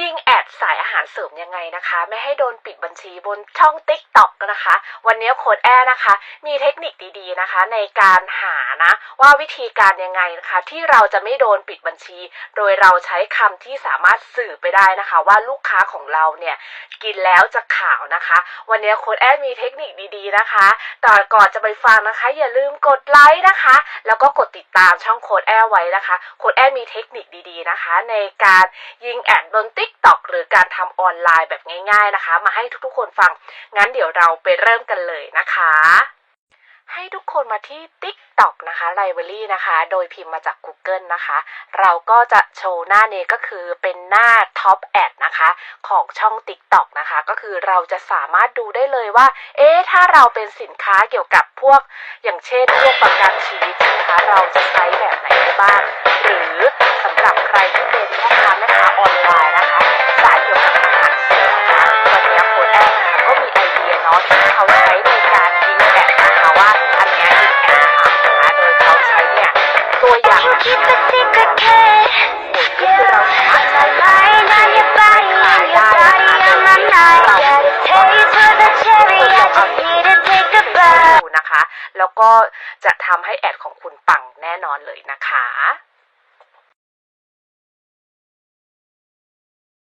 ยิงแอดสายอาหารเสริมยังไงนะคะ ไม่ให้โดนปิดบัญชีบนช่อง t ิ k t o k นะคะ วันนี้โค้ดแอร์นะคะ มีเทคนิคดีๆนะคะ ในการหานะ ว่าวิธีการยังไงนะคะ ที่เราจะไม่โดนปิดบัญชี โดยเราใช้คำที่สามารถสื่อไปได้นะคะ ว่าลูกค้าของเราเนี่ยกินแล้วจะข่าวนะคะ วันนี้โค้ดแอร์มีเทคนิคดีๆนะคะต่อก่อนจะไปฟังนะคะ อย่าลืมกดไลค์นะคะ แล้วก็กดติดตามช่องโค้ดแอร์ไว้นะคะโค้ดแอร์มีเทคนิคดีๆนะคะ ในการยิงแอดบนติ๊ t ิ k t o k หรือการทำออนไลน์แบบง่ายๆนะคะ มาให้ทุกๆคนฟัง งั้นเดี๋ยวเราไปเริ่มกันเลยนะคะ ให้ทุกคนมาที่ TikTok นะคะ Library นะคะ โดยพิมพ์มาจาก Google นะคะ เราก็จะโชว์หน้านี้ก็คือเป็นหน้า Top Ad นะคะ ของช่อง TikTok นะคะ ก็คือเราจะสามารถดูได้เลยว่า เอ๊ะ ถ้าเราเป็นสินค้าเกี่ยวกับพวก อย่างเช่นพวกประกันชีวิตนะคะ เราจะใช้แบบไหนได้บ้าง นะคะ แล้วก็จะทำให้แอดของคุณปังแน่นอนเลยนะคะ